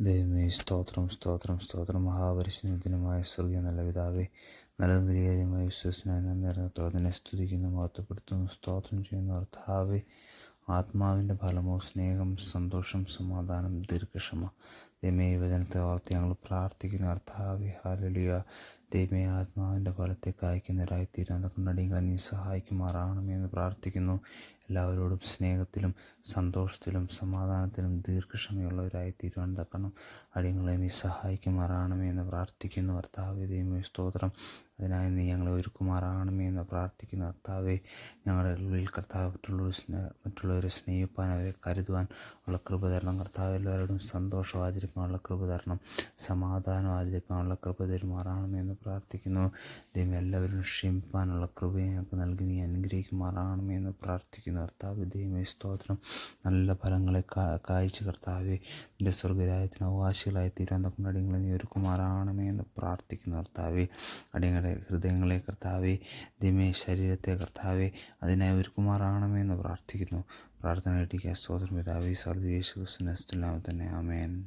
ദൈവമേ സ്തോത്രം സ്തോത്രം സ്തോത്രം. മഹാപരിശുദ്ധനുമായ സ്വർഗീയ നല്ല പിതാവേ നല്ലതും വിലയേറിയമായ വിശ്വസനായ നിന്നെ സ്തുതിക്കുന്നു മഹത്വപ്പെടുത്തുന്നു സ്തോത്രം ചെയ്യുന്നു. അർത്ഥാവേ ആത്മാവിന്റെ ഫലമോ സ്നേഹം സന്തോഷം സമാധാനം ദീർഘക്ഷമ ദൈവമേ യുവജനത്തെ ഓർത്ത് ഞങ്ങൾ പ്രാർത്ഥിക്കുന്നു. അർത്ഥാവി ഹാലലിയ ദൈവമേ ആത്മാവിന്റെ ഫലത്തെ കായ്ക്കുന്നവരായി തീരാൻ കൊണ്ടടിങ്ങളെ നീ സഹായിക്കുമാറാകണമേ എന്ന് പ്രാർത്ഥിക്കുന്നു. എല്ലാവരോടും സ്നേഹത്തിലും സന്തോഷത്തിലും സമാധാനത്തിലും ദീർഘക്ഷമയുള്ളവരായി തീരുവാൻ തക്കണം അടിയങ്ങളെ നീ സഹായിക്കുമാറാകണമേ എന്ന് പ്രാർത്ഥിക്കുന്നു. കർത്താവേ ദൈവമേ സ്തോത്രം. അതിനായി നീ ഞങ്ങളെ ഒരുക്കുമാറാകണമേ എന്ന് പ്രാർത്ഥിക്കുന്നു. കർത്താവെ ഞങ്ങളുടെ ഉള്ളിൽ കർത്താവ് മറ്റുള്ളവർ സ്നേഹ മറ്റുള്ളവരെ സ്നേഹിപ്പാൻ അവരെ കരുതുവാൻ ഉള്ള കൃപ തരണം. കർത്താവ് എല്ലാവരോടും സന്തോഷം ആചരിക്കാനുള്ള കൃപ തരണം. സമാധാനം ആചരിക്കാനുള്ള കൃപ തരുമാറാണെന്ന് പ്രാർത്ഥിക്കുന്നു. ദൈവം എല്ലാവരും ക്ഷമിപ്പാനുള്ള കൃപ ഞങ്ങൾക്ക് നൽകി നീ അനുഗ്രഹിക്കുമാറാണെന്ന് പ്രാർത്ഥിക്കുന്നു. കർത്താവ് ദൈവമേ സ്തോത്രം. നല്ല ഫലങ്ങളെ കായ്ച്ച് കർത്താവെ നിന്റെ സ്വർഗരായത്തിന് അവകാശികളായി തീരാൻ കൊണ്ട് അടിയങ്ങളെ നീ ഒരുക്കുമാറാകണമേ എന്ന് പ്രാർത്ഥിക്കുന്നു കർത്താവെ. അടിയങ്ങളുടെ ഹൃദയങ്ങളെ കർത്താവെ ദൈവമേ ശരീരത്തെ കർത്താവെ അതിനായി ഒരുക്കുമാറാകണമേ എന്ന് പ്രാർത്ഥിക്കുന്നു. പ്രാർത്ഥന കിട്ടിക്കുക സ്തോത്രം. പിതാവേ സർദ് യേശു ക്രിസ്തുവിനെ തന്നെ. ആമേൻ.